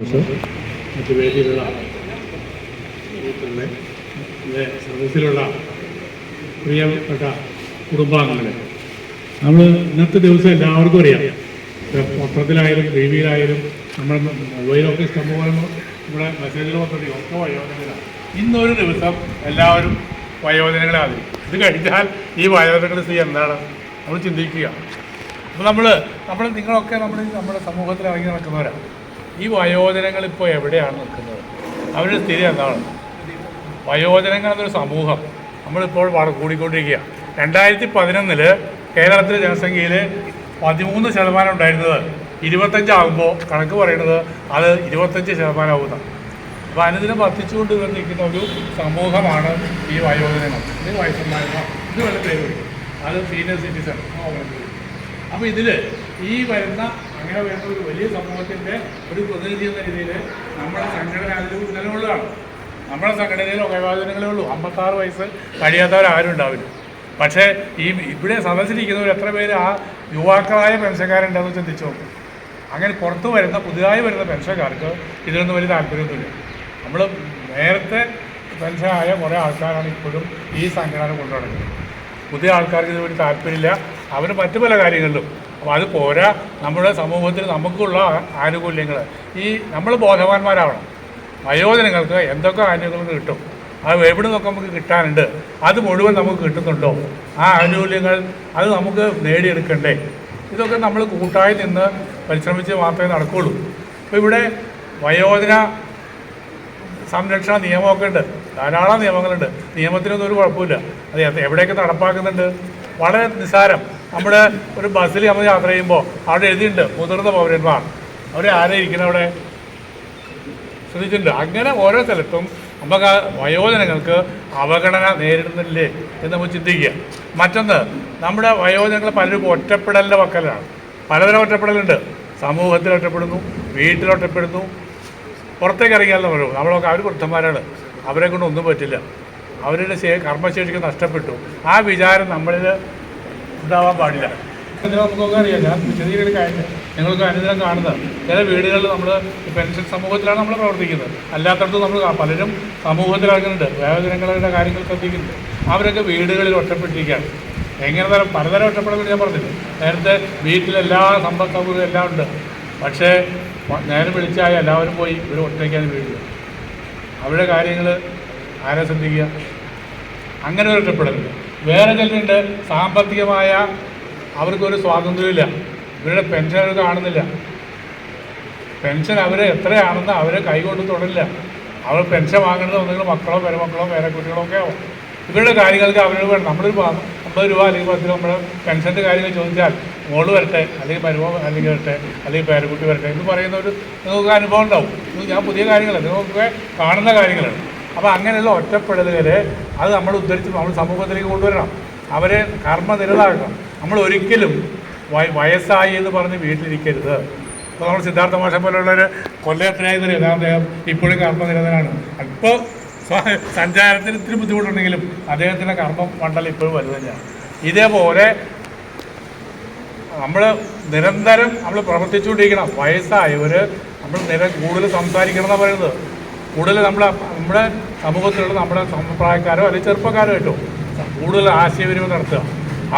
മറ്റ് വേദിയിലുള്ള സദസ്സിലുള്ള പ്രിയപ്പെട്ട കുടുംബാംഗങ്ങളെ. നമ്മൾ ഇന്നത്തെ ദിവസം എല്ലാവർക്കും അറിയാം. പത്രത്തിലായാലും ടി വിയിലായാലും നമ്മുടെ മൊബൈലൊക്കെ ഇഷ്ടംപോലെ നമ്മുടെ മെസ്സേജുകൾ പത്രത്തിൽ ഒക്കെ വയോജനങ്ങളാണ് ഇന്നൊരു ദിവസം എല്ലാവരും വയോജനങ്ങളെ ആദരിക്കും. ഇത് കഴിഞ്ഞാൽ ഈ വയോജനങ്ങളുടെ സ്ഥിതി എന്താണ്? നമ്മൾ ചിന്തിക്കുക. അപ്പോൾ നമ്മൾ നമ്മൾ നിങ്ങളൊക്കെ നമ്മൾ നമ്മുടെ സമൂഹത്തിൽ ഇറങ്ങി നടക്കുന്നവരാണ് ഈ വയോജനങ്ങൾ ഇപ്പോൾ എവിടെയാണ് നിൽക്കുന്നത്? അവരുടെ സ്ഥിതി എന്താണ്? വയോജനങ്ങൾ എന്നൊരു സമൂഹം നമ്മളിപ്പോൾ കൂടിക്കൊണ്ടിരിക്കുകയാണ് കൂടിക്കൊണ്ടിരിക്കുക രണ്ടായിരത്തി പതിനൊന്നിൽ കേരളത്തിലെ ജനസംഖ്യയിൽ പതിമൂന്ന് ശതമാനം ഉണ്ടായിരുന്നത് ഇരുപത്തഞ്ചാകുമ്പോൾ കണക്ക് പറയുന്നത് അത് ഇരുപത്തഞ്ച് ശതമാനമാകുന്ന അപ്പോൾ അനുദിനം വർദ്ധിച്ചുകൊണ്ട് നിൽക്കുന്ന ഒരു സമൂഹമാണ് ഈ വയോജനങ്ങൾ. ഇത് വയസ്സന്മാരുന്ന ഇത് വല്ല പേര് അത് സീനിയർ സിറ്റിസൺ അപ്പോൾ ഇതിൽ ഈ വരുന്ന അങ്ങനെ വരുന്ന ഒരു വലിയ സമൂഹത്തിന്റെ ഒരു പ്രതിനിധി എന്ന രീതിയിൽ നമ്മുടെ സംഘടന അതിൽ നിലകൊള്ളുകയാണ് നമ്മുടെ സംഘടനയിൽ വയോജനങ്ങളേ ഉള്ളൂ. അമ്പത്താറ് വയസ്സ് കഴിയാത്തവരാരും ഉണ്ടാവില്ല. പക്ഷേ ഈ ഇവിടെ സദസ്സിലിരിക്കുന്നവർ എത്ര പേര് ആ യുവാക്കളായ പെൻഷൻകാരുണ്ടെന്ന് ചിന്തിച്ചു നോക്കും. അങ്ങനെ പുറത്തു വരുന്ന പുതുതായി വരുന്ന പെൻഷൻകാർക്ക് ഇതിനൊന്നും വലിയ താല്പര്യമൊന്നുമില്ല. നമ്മൾ നേരത്തെ പെൻഷനായ കുറേ ആൾക്കാരാണ് ഇപ്പോഴും ഈ സംഘടന കൊണ്ടുനടക്കുന്നത്. പുതിയ ആൾക്കാർക്ക് ഇതിന് വലിയ താല്പര്യമില്ല. അവർ മറ്റു പല കാര്യങ്ങളിലും അപ്പോൾ അത് പോരാ. നമ്മുടെ സമൂഹത്തിൽ നമുക്കുള്ള ആനുകൂല്യങ്ങൾ ഈ നമ്മൾ ബോധവാന്മാരാവണം. വയോജനങ്ങൾക്ക് എന്തൊക്കെ ആനുകൂല്യങ്ങൾ കിട്ടും? അത് എവിടെ നിന്നൊക്കെ നമുക്ക് കിട്ടാനുണ്ട്? അത് മുഴുവൻ നമുക്ക് കിട്ടുന്നുണ്ടോ? ആ ആനുകൂല്യങ്ങൾ അത് നമുക്ക് നേടിയെടുക്കണ്ടേ? ഇതൊക്കെ നമ്മൾ കൂട്ടായി നിന്ന് പരിശ്രമിച്ച് മാത്രമേ നടക്കുകയുള്ളൂ അപ്പോൾ ഇവിടെ വയോജന സംരക്ഷണ നിയമമൊക്കെ ഉണ്ട്. ധാരാളം നിയമങ്ങളുണ്ട്. നിയമത്തിനൊന്നും ഒരു കുഴപ്പമില്ല. അത് എവിടെയൊക്കെ നടപ്പാക്കുന്നുണ്ട്? വളരെ നിസ്സാരം. നമ്മുടെ ഒരു ബസ്സിൽ നമ്മൾ യാത്ര ചെയ്യുമ്പോൾ അവിടെ എഴുതിയിട്ടുണ്ട് മുതിർന്ന പൗരന്മാർ. അവർ ആരെ അവിടെ? ശ്രദ്ധിച്ചിട്ടുണ്ട്? അങ്ങനെ ഓരോ സ്ഥലത്തും നമുക്ക് വയോജനങ്ങൾക്ക് അവഗണന നേരിടുന്നില്ലേ എന്ന് നമ്മൾ ചിന്തിക്കുക. മറ്റൊന്ന് നമ്മുടെ വയോജനങ്ങൾ പലരും ഒറ്റപ്പെടലിന്റെ വക്കലാണ്. പലതരം ഒറ്റപ്പെടലുണ്ട്. സമൂഹത്തിൽ ഒറ്റപ്പെടുന്നു വീട്ടിൽ ഒറ്റപ്പെടുന്നു. പുറത്തേക്ക് ഇറങ്ങിയാലും പറയൂ നമ്മളൊക്കെ അവർ വൃദ്ധന്മാരാണ്. അവരെ കൊണ്ട് ഒന്നും പറ്റില്ല. അവരുടെ കർമ്മശേഷിക്ക് നഷ്ടപ്പെട്ടു. ആ വിചാരം നമ്മളിൽ ഉണ്ടാവാൻ പാടില്ല. ഇത് നമുക്കൊക്കെ അറിയാം. ഞാൻ വിശദീകരിക്കുന്ന കാര്യം നിങ്ങൾക്ക് അനുദിനം കാണുന്നത്. ചില വീടുകളിൽ നമ്മൾ പെൻഷൻ സമൂഹത്തിലാണ് നമ്മൾ പ്രവർത്തിക്കുന്നത്. അല്ലാത്തടത്ത് നമ്മൾ പലരും സമൂഹത്തിൽ ഇറങ്ങുന്നുണ്ട് വയോജനങ്ങളുടെ കാര്യങ്ങൾ ശ്രദ്ധിക്കുന്നുണ്ട്. അവരൊക്കെ വീടുകളിൽ ഒറ്റപ്പെട്ടിരിക്കുകയാണ്. എങ്ങനെ തരം പലതരം ഒറ്റപ്പെടുന്നു ഞാൻ പറഞ്ഞില്ല? നേരത്തെ വീട്ടിലെല്ലാ സമ്പദ് സൗകര്യം എല്ലാം ഉണ്ട്. പക്ഷേ നേരം വിളിച്ചായ എല്ലാവരും പോയി ഇവർ ഒറ്റയ്ക്കാണ് വീഴുക അവരുടെ കാര്യങ്ങൾ ആരെ ശ്രദ്ധിക്കുക? അങ്ങനെ ഒരു ഒറ്റപ്പെടലുണ്ട്. വേറെ ചിലരുണ്ട്. സാമ്പത്തികമായ അവർക്കൊരു സ്വാതന്ത്ര്യമില്ല. ഇവരുടെ പെൻഷൻ അവർ കാണുന്നില്ല. പെൻഷൻ അവർ എത്രയാണെന്ന് അവരെ കൈകൊണ്ട് തൊടില്ല. അവർ പെൻഷൻ വാങ്ങുന്നത് ഒന്നുകിൽ മക്കളോ പേരമക്കളോ പേരക്കുട്ടികളോ ഒക്കെ ആവും. ഇവരുടെ കാര്യങ്ങൾക്ക് അവരോട് വേണം. നമ്മളൊരു അമ്പത് രൂപ അല്ലെങ്കിൽ പത്ത് രൂപ നമ്മുടെ പെൻഷന്റെ കാര്യങ്ങൾ ചോദിച്ചാൽ മോൾ വരട്ടെ അല്ലെങ്കിൽ മരുമോ അല്ലെങ്കിൽ വരട്ടെ അല്ലെങ്കിൽ പേരക്കുട്ടി വരട്ടെ എന്ന് പറയുന്ന ഒരു നിങ്ങൾക്ക് അനുഭവം ഉണ്ടാവും. ഞാൻ പുതിയ കാര്യങ്ങളല്ല. നിങ്ങൾക്കൊക്കെ കാണുന്ന കാര്യങ്ങളാണ്. അപ്പോൾ അങ്ങനെയുള്ള ഒറ്റപ്പെടലുകളെ അത് നമ്മൾ ഉദ്ധരിച്ച് നമ്മൾ സമൂഹത്തിലേക്ക് കൊണ്ടുവരണം. അവരെ കർമ്മനിരതാക്കണം നമ്മൾ ഒരിക്കലും വയ- വയസ്സായി എന്ന് പറഞ്ഞ് വീട്ടിലിരിക്കരുത്. ഇപ്പോൾ നമ്മൾ സിദ്ധാർത്ഥ മാഷ പോലുള്ളവർ കൊല്ലത്തിനായിരുന്നു അദ്ദേഹം ഇപ്പോഴും കർമ്മനിരതനാണ് അപ്പോൾ സഞ്ചാരത്തിന് ഇത്തിരി ബുദ്ധിമുട്ടുണ്ടെങ്കിലും അദ്ദേഹത്തിന്റെ കർമ്മ മണ്ഡലം ഇപ്പോഴും വലുത് തന്നെയാണ്. ഇതേപോലെ നമ്മൾ നിരന്തരം നമ്മൾ പ്രവർത്തിച്ചുകൊണ്ടിരിക്കണം. വയസ്സായവർ നമ്മൾ നിര കൂടുതൽ സംസാരിക്കണം എന്നാണ് പറയുന്നത്. കൂടുതൽ നമ്മുടെ നമ്മുടെ സമൂഹത്തിലുള്ള നമ്മുടെ സമപ്രായക്കാരോ അല്ലെങ്കിൽ ചെറുപ്പക്കാരോ കേട്ടോ കൂടുതൽ ആശയവിനിമയം നടത്തുക.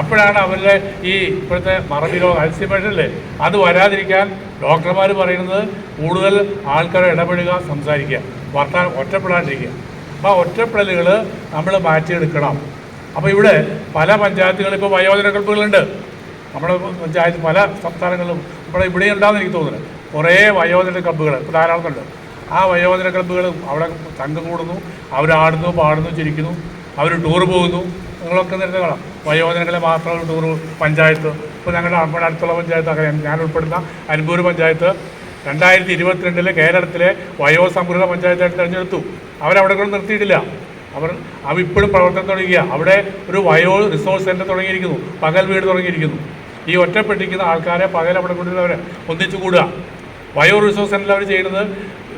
അപ്പോഴാണ് അവരുടെ ഈ ഇപ്പോഴത്തെ മറവി രോഗം അൽസിമേഷനില്ലേ അത് വരാതിരിക്കാൻ ഡോക്ടർമാർ പറയുന്നത് കൂടുതൽ ആൾക്കാരെ ഇടപെടുക സംസാരിക്കുക. വർത്താൻ ഒറ്റപ്പെടാണ്ടിരിക്കുക. അപ്പോൾ ആ ഒറ്റപ്പെടലുകൾ നമ്മൾ മാറ്റിയെടുക്കണം. അപ്പോൾ ഇവിടെ പല പഞ്ചായത്തുകളിൽ ഇപ്പോൾ വയോജന ക്ലബ്ബുകളുണ്ട് നമ്മുടെ പഞ്ചായത്ത് പല സംസ്ഥാനങ്ങളിലും നമ്മുടെ ഇവിടെ ഉണ്ടാകുന്ന എനിക്ക് തോന്നുന്നത് കുറേ വയോജന ക്ലബ്ബുകൾ ധാരാളം ഉണ്ട് ആ വയോജന ക്ലബ്ബുകൾ അവിടെ സംഘം കൂടുന്നു അവരാടുന്നു പാടുന്നു ചിരിക്കുന്നു അവർ ടൂർ പോകുന്നു. നിങ്ങളൊക്കെ നേരത്തെ കാണാം. വയോജനങ്ങളെ മാത്രം ടൂർ പഞ്ചായത്ത് ഇപ്പോൾ ഞങ്ങളുടെ നമ്മുടെ അടുത്തുള്ള പഞ്ചായത്ത് അങ്ങനെ ഞാൻ ഉൾപ്പെടുന്ന അൻപൂർ പഞ്ചായത്ത് രണ്ടായിരത്തി ഇരുപത്തിരണ്ടിലെ കേരളത്തിലെ വയോസമൃദ്ധ പഞ്ചായത്തായിട്ട് തിരഞ്ഞെടുത്തു. അവരവിടെ കൂടെ നിർത്തിയിട്ടില്ല. അവർ അവ ഇപ്പോഴും പ്രവർത്തനം തുടങ്ങിയ അവിടെ ഒരു വയോ റിസോഴ്സ് സെന്റർ തുടങ്ങിയിരിക്കുന്നു പകൽ വീട് തുടങ്ങിയിരിക്കുന്നു. ഈ ഒറ്റപ്പെട്ടിരിക്കുന്ന ആൾക്കാരെ പകൽ അവിടെ കൊണ്ടുവരുന്നവരെ ഒന്നിച്ചു കൂടുക. വയോ റിസോഴ്സ് സെന്ററിൽ അവർ ചെയ്യുന്നത്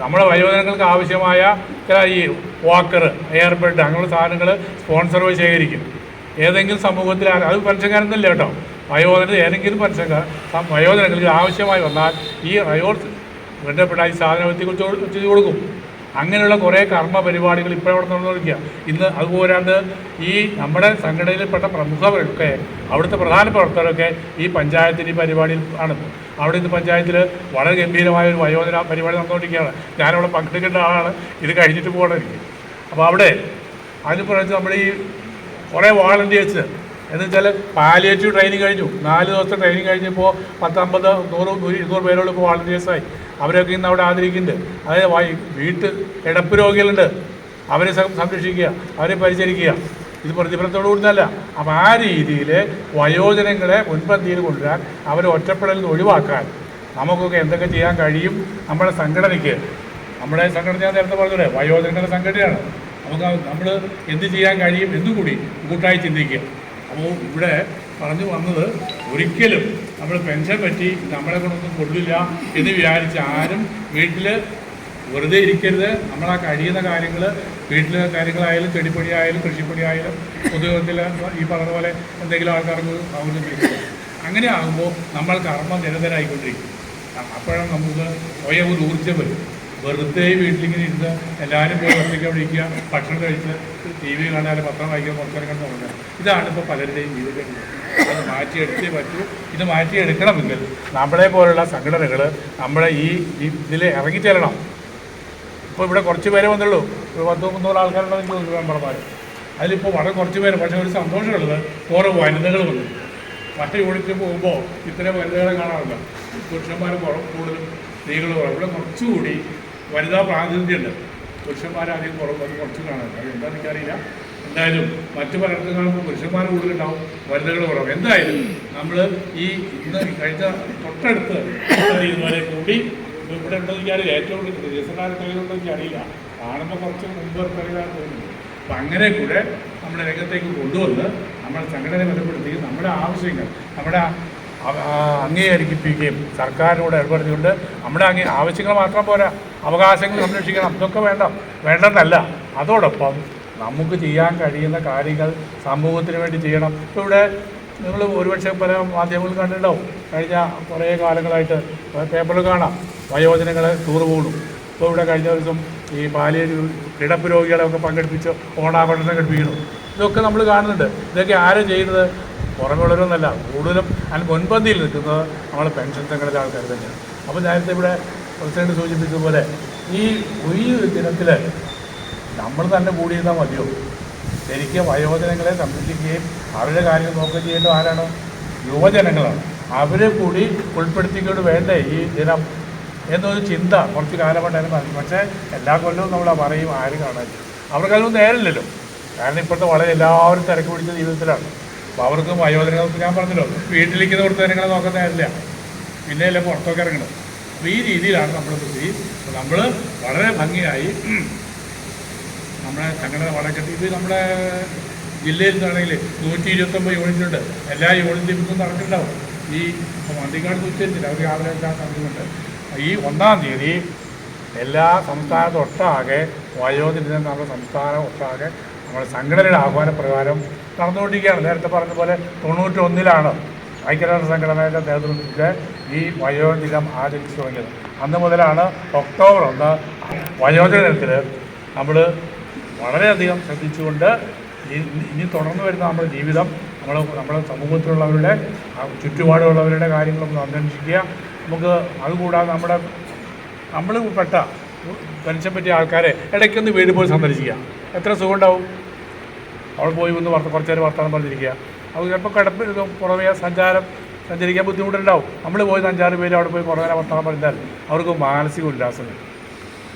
നമ്മുടെ വയോജനങ്ങൾക്ക് ആവശ്യമായ ചില ഈ വാക്കർ എയർബെഡ് അങ്ങനെയുള്ള സാധനങ്ങൾ സ്പോൺസർ വഴി ശേഖരിക്കും. ഏതെങ്കിലും സമൂഹത്തിൽ അത് പെൻഷൻകാരൊന്നുമില്ല കേട്ടോ. വയോജന ഏതെങ്കിലും പെൻഷൻകാർ വയോജനങ്ങൾക്ക് ആവശ്യമായി വന്നാൽ ഈ റയോർ ബന്ധപ്പെട്ട ഈ സാധനം എത്തിക്കുറിച്ച് ചെയ്ത് കൊടുക്കും. അങ്ങനെയുള്ള കുറേ കർമ്മ പരിപാടികൾ ഇപ്പോൾ അവിടെ നടന്നുകൊണ്ടിരിക്കുക. ഇന്ന് അതുപോലാണ്ട് ഈ നമ്മുടെ സംഘടനയിൽപ്പെട്ട പ്രമുഖരൊക്കെ അവിടുത്തെ പ്രധാന പ്രവർത്തകരൊക്കെ ഈ പഞ്ചായത്തിന്റെ പരിപാടിയിൽ ആണ് അവിടെ ഇന്ന് പഞ്ചായത്തിൽ വളരെ ഗംഭീരമായ ഒരു വയോജന പരിപാടി നടന്നുകൊണ്ടിരിക്കുകയാണ്. ഞാനവിടെ പങ്കെടുക്കേണ്ട ആളാണ്. ഇത് കഴിഞ്ഞിട്ട് പോകണം അപ്പോൾ അവിടെ അതിന് പറയുന്നത് നമ്മുടെ ഈ കുറേ വോളണ്ടിയേഴ്സ് എന്ന് വെച്ചാൽ പാലിയേറ്റീവ് ട്രെയിനിങ് കഴിഞ്ഞു. നാല് ദിവസത്തെ ട്രെയിനിങ് കഴിഞ്ഞപ്പോൾ പത്തമ്പത് നൂറ് നൂറ് ഇരുന്നൂറ് പേരോട് ഇപ്പോൾ വാളണ്ടിയേഴ്സായി. അവരൊക്കെ ഇന്ന് അവിടെ ആദരിക്കുന്നുണ്ട്. അതായത് വീട്ട് കിടപ്പ് രോഗികളുണ്ട്. അവരെ സംരക്ഷിക്കുക അവരെ പരിചരിക്കുക. ഇത് പ്രതിഫലത്തോടു അപ്പം ആ രീതിയിൽ വയോജനങ്ങളെ മുൻപന്തിയിൽ കൊണ്ടുവരാൻ അവരെ ഒറ്റപ്പെടലിൽ നിന്ന് ഒഴിവാക്കാൻ നമുക്കൊക്കെ എന്തൊക്കെ ചെയ്യാൻ കഴിയും നമ്മുടെ സംഘടനയ്ക്ക്. നമ്മുടെ സംഘടന ഞാൻ നേരത്തെ പറഞ്ഞത് വയോജനങ്ങളുടെ സംഘടനയാണ്. നമുക്ക് നമ്മൾ എന്ത് ചെയ്യാൻ കഴിയും എന്നും കൂടി കൂട്ടായി ചിന്തിക്കുക. അപ്പോൾ ഇവിടെ പറഞ്ഞു വന്നത് ഒരിക്കലും നമ്മൾ പെൻഷൻ പറ്റി നമ്മളെ കൊണ്ടൊന്നും കൊള്ളില്ല എന്ന് വിചാരിച്ച് ആരും വീട്ടിൽ വെറുതെ ഇരിക്കരുത്. നമ്മൾ ആ കഴിയുന്ന കാര്യങ്ങൾ വീട്ടിലെ കാര്യങ്ങളായാലും ചെടിപ്പൊടിയായാലും കൃഷിപ്പൊടിയായാലും പൊതുവിധത്തിൽ ഈ പറഞ്ഞ പോലെ എന്തെങ്കിലും ആൾക്കാർക്ക് അവതരിപ്പിക്കുക അങ്ങനെ ആകുമ്പോൾ നമ്മൾ കർമ്മ നിരന്തരമായിക്കൊണ്ടിരിക്കും അപ്പോഴാണ് നമുക്ക് സ്വയം ഒരു ഊർജം വരും. വെറുതെ വീട്ടിലിങ്ങനെ ഇരുന്ന് എല്ലാവരും പോയി ഒറ്റയ്ക്ക് അവിടെ ഇരിക്കുക ഭക്ഷണം കഴിച്ച് ടി വി കാണാൻ പത്രം വായിക്കുക പുറത്തേക്ക് കണ്ട് തുടങ്ങുക ഇതാണ് ഇപ്പോൾ പലരുടെയും ജീവിതം. അത് മാറ്റിയെടുത്തേ പറ്റൂ. ഇത് മാറ്റിയെടുക്കണമെങ്കിൽ നമ്മളെ പോലുള്ള സംഘടനകൾ നമ്മളെ ഈ ഇതിൽ ഇറങ്ങിച്ചെല്ലണം ഇപ്പോൾ ഇവിടെ കുറച്ച് പേരെ വന്നുള്ളൂ. ഒരു പത്ത് മുന്നൂറ് ആൾക്കാരുണ്ടെങ്കിൽ എനിക്ക് മെമ്പർമാർ അതിലിപ്പോൾ വളരെ കുറച്ച് പേര് പക്ഷേ ഒരു സന്തോഷമുള്ളത് കുറേ വനിതകൾ വന്നു. മറ്റേ യൂണിറ്റിൽ പോകുമ്പോൾ ഇത്ര വനിതകളെ കാണാറില്ല പുരുഷന്മാർ കുറവ് കൂടുതലും സ്ത്രീകൾ കുറവ് ഇവിടെ കുറച്ചുകൂടി വനിതാ പ്രാതിനിധ്യമുണ്ട്. പുരുഷന്മാരധികം കുറവ് അത് കുറച്ച് കാണാറില്ല അത് എന്താണെന്ന് എനിക്കറിയില്ല. എന്തായാലും മറ്റു പലയിടത്തും കാണുമ്പോൾ പുരുഷന്മാർ കൂടുതലുണ്ടാവും വനിതകൾ കുറവ്. എന്തായാലും നമ്മൾ ഈ ഇന്ന് കഴിഞ്ഞ തൊട്ടടുത്ത് ഇതുവരെ കൂടി ഇവിടെ ഉണ്ടെന്ന് എനിക്കറിയില്ല ഏറ്റവും വികസനകാല തെളിവുണ്ടെന്ന് എനിക്കറിയില്ല കാണുമ്പോൾ കുറച്ച് മുമ്പ് തെളിവാണ് തോന്നുന്നു അപ്പം അങ്ങനെ കൂടെ നമ്മുടെ രംഗത്തേക്ക് കൊണ്ടുവന്ന് നമ്മുടെ സംഘടന ബലപ്പെടുത്തി നമ്മുടെ ആവശ്യങ്ങൾ നമ്മുടെ അംഗീകരിപ്പിക്കുകയും സർക്കാരിനോട് ഏർപ്പെടുത്തിക്കൊണ്ട് നമ്മുടെ അംഗീ ആവശ്യങ്ങൾ മാത്രം പോരാ. അവകാശങ്ങൾ സംരക്ഷിക്കണം. ഇതൊക്കെ വേണ്ട. വേണ്ടെന്നല്ല. അതോടൊപ്പം നമുക്ക് ചെയ്യാൻ കഴിയുന്ന കാര്യങ്ങൾ സമൂഹത്തിന് വേണ്ടി ചെയ്യണം. ഇവിടെ നിങ്ങൾ ഒരുപക്ഷെ പല മാധ്യമങ്ങൾ കണ്ടിട്ടുണ്ടാവും. കഴിഞ്ഞ കുറേ കാലങ്ങളായിട്ട് പേപ്പറിൽ കാണാം. വയോജനങ്ങൾ ടൂർ പോകുന്നു ഇപ്പോൾ ഇവിടെ കഴിഞ്ഞ ദിവസം ഈ ബാലിയ കിടപ്പ് രോഗികളെയൊക്കെ പങ്കെടുപ്പിച്ച് ഓണാഘോഷം സംഘടിപ്പിക്കുന്നു. ഇതൊക്കെ നമ്മൾ കാണുന്നുണ്ട്. ഇതൊക്കെ ആരും ചെയ്യുന്നത്? പുറമെയുള്ളവരൊന്നല്ല. കൂടുതലും അതിന് മുൻപന്തിയിൽ നിൽക്കുന്നത് നമ്മൾ പെൻഷൻ സംഘടന ആൾക്കാർ തന്നെയാണ്. അപ്പോൾ നേരത്തെ ഇവിടെ പ്രസിഡന്റ് സൂചിപ്പിച്ചതുപോലെ ഈ ഈ ദിനത്തിൽ നമ്മൾ തന്നെ കൂടിയിരുന്നാൽ മതിയോ? ശരിക്കും വയോജനങ്ങളെ സംരക്ഷിക്കുകയും അവരുടെ കാര്യങ്ങൾ നോക്കുകയും ചെയ്യേണ്ടത് ആരാണ്? യുവജനങ്ങളാണ്. അവരെ കൂടി ഉൾപ്പെടുത്തിക്കൊണ്ട് വേണ്ടേ ഈ ദിനം എന്നൊരു ചിന്ത കുറച്ച് കാലമായിട്ടാണ് പറഞ്ഞു പക്ഷേ എല്ലാ കൊല്ലവും നമ്മൾ പറയും ആരും കാണാൻ. അവർക്കതൊന്നും നേരില്ലല്ലോ കാരണം ഇപ്പോഴത്തെ വളരെ എല്ലാവരും തിരക്ക് പിടിച്ച ജീവിതത്തിലാണ്. അപ്പോൾ അവർക്കും വയോജനങ്ങൾക്ക് ഞാൻ പറഞ്ഞല്ലോ വീട്ടിലിരിക്കുന്ന വൃത്തജനങ്ങളെ നോക്കാൻ നേരില്ല പിന്നെയല്ലേ പുറത്തൊക്കെ ഇറങ്ങണം അപ്പോൾ ഈ രീതിയിലാണ് നമ്മൾ നമ്മൾ വളരെ ഭംഗിയായി നമ്മുടെ സംഘടന വളരെ ഇത് നമ്മുടെ ജില്ലയിൽ നിന്നാണെങ്കിൽ നൂറ്റി ഇരുപത്തൊമ്പത് യൂണിറ്റ് ഉണ്ട്. എല്ലാ യൂണിറ്റും ഇന്നും നടക്കുന്നുണ്ടാവും. ഈ ഇപ്പം മന്ത്രിക്കാട് ഉച്ചരിച്ചില്ല അവർ രാവിലെ എല്ലാം നടക്കുന്നുണ്ട് ഈ ഒന്നാം തീയതി എല്ലാ സംസ്ഥാനത്തൊട്ടാകെ വയോജനം നമ്മുടെ സംസ്ഥാനം ഒട്ടാകെ നമ്മുടെ സംഘടനയുടെ ആഹ്വാനപ്രകാരം നടന്നുകൊണ്ടിരിക്കുകയാണ്. നേരത്തെ പറഞ്ഞ പോലെ തൊണ്ണൂറ്റി ഒന്നിലാണ് ഐക്യരാഷ്ട്ര സംഘടനയുടെ നേതൃത്വത്തിൽ ഈ വയോജന ദിനം ആചരിച്ചു തുടങ്ങിയത്. അന്ന് മുതലാണ് ഒക്ടോബർ ഒന്ന് വയോജന ദിനത്തിൽ നമ്മൾ വളരെയധികം ശ്രദ്ധിച്ചുകൊണ്ട് ഇനി തുടർന്ന് വരുന്ന നമ്മുടെ ജീവിതം നമ്മൾ നമ്മുടെ സമൂഹത്തിലുള്ളവരുടെ ചുറ്റുപാടുള്ളവരുടെ കാര്യങ്ങളൊന്ന് അന്വേഷിക്കുക. നമുക്ക് അതുകൂടാതെ നമ്മുടെ നമ്മൾ പെട്ട പെൻഷൻ പറ്റിയ ആൾക്കാരെ ഇടയ്ക്കൊന്ന് വീട് പോയി സന്ദർശിക്കുക. എത്ര സുഖം ഉണ്ടാവും അവൾ പോയി ഒന്ന് വർത്ത കുറച്ച് നേരം വർത്തമാനം പറഞ്ഞിരിക്കുക. അത് ചിലപ്പോൾ കിടപ്പ് പുറമേ സഞ്ചാരം സഞ്ചരിക്കാൻ ബുദ്ധിമുട്ടുണ്ടാവും. നമ്മൾ പോയി അഞ്ചാറ് പേര് അവിടെ പോയി കുറേ നേരം വർത്തമാനം പറഞ്ഞാൽ അവർക്ക് മാനസിക ഉല്ലാസം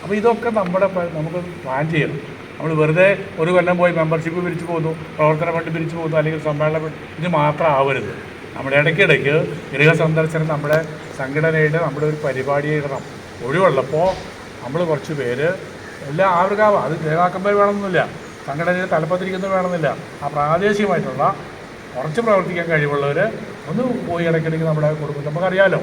അപ്പോൾ ഇതൊക്കെ നമ്മുടെ നമുക്ക് പ്ലാൻ ചെയ്യണം. നമ്മൾ വെറുതെ ഒരു കൊല്ലം പോയി മെമ്പർഷിപ്പ് പിരിച്ചു പോകുന്നു പ്രവർത്തന ഫണ്ട് പിരിച്ചു പോകുന്നു അല്ലെങ്കിൽ സമ്മേളന ഇത് മാത്രം ആവരുത്. നമ്മുടെ ഇടയ്ക്കിടയ്ക്ക് ഗൃഹ സന്ദർശനം നമ്മുടെ സംഘടനയുടെ നമ്മുടെ ഒരു പരിപാടിയിടണം ഒഴിവുള്ളപ്പോൾ നമ്മൾ കുറച്ച് പേര് എല്ലാം ആവർക്കാവാം അത് നേതാക്കന്മാർ വേണമെന്നില്ല സംഘടനയിൽ തലപ്പത്തിരിക്കുന്നത് വേണമെന്നില്ല. ആ പ്രാദേശികമായിട്ടുള്ള കുറച്ച് പ്രവർത്തിക്കാൻ കഴിവുള്ളവർ ഒന്ന് പോയി ഇടയ്ക്കിടയ്ക്ക് നമ്മുടെ കുടുംബം. നമുക്കറിയാലോ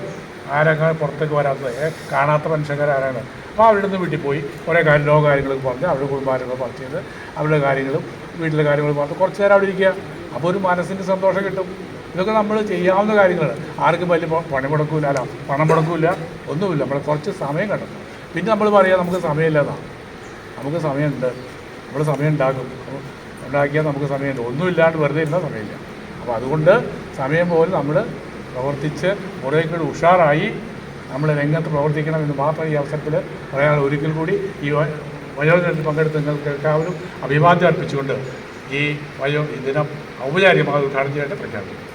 ആരൊക്കെ പുറത്തേക്ക് വരാത്തത്. കാണാത്ത മനുഷ്യന്മാർ ആരാണ് അപ്പോൾ അവിടെ നിന്ന് വീട്ടിൽ പോയി. കുറേ കാര്യം ലോക കാര്യങ്ങളൊക്കെ പറഞ്ഞ് അവരുടെ കുടുംബാരങ്ങൾ പറഞ്ഞു ചെയ്ത് അവരുടെ കാര്യങ്ങളും വീട്ടിലെ കാര്യങ്ങളും പറഞ്ഞ്. കുറച്ച് നേരം അവിടെ ഇരിക്കുക. അപ്പോൾ ഒരു മനസ്സിന്റെ സന്തോഷം കിട്ടും. ഇതൊക്കെ നമ്മൾ ചെയ്യാവുന്ന കാര്യങ്ങളാണ്. ആർക്കും വലിയ പണി മുടക്കൂല. അല്ല പണം മുടക്കൂല. ഒന്നുമില്ല. നമ്മൾ കുറച്ച് സമയം കണ്ടെത്തും. പിന്നെ നമ്മൾ പറയുക നമുക്ക് സമയമില്ലെന്നാണ് നമുക്ക് സമയമുണ്ട്. നമ്മൾ സമയം ഉണ്ടാക്കും ഉണ്ടാക്കിയാൽ നമുക്ക് സമയമുണ്ട്. ഒന്നുമില്ലാണ്ട് വെറുതെ ഇരുന്നാൽ സമയമില്ല. അപ്പോൾ അതുകൊണ്ട് സമയം പോലെ നമ്മൾ പ്രവർത്തിച്ച് കുറേ കൂടി ഉഷാറായി നമ്മൾ രംഗത്ത് പ്രവർത്തിക്കണം എന്ന് മാത്രം ഈ അവസരത്തിൽ പറയാൻ ഒരിക്കൽ കൂടി ഈ വയോജനത്തിൽ പങ്കെടുത്ത് നിങ്ങൾക്ക് എല്ലാവരും അഭിവാദ്യം അർപ്പിച്ചുകൊണ്ട് ഈ വയോ ദിനം ഔപചാരികമായി ഉദ്ഘാടനം ചെയ്യാനായിട്ട് പ്രഖ്യാപിക്കും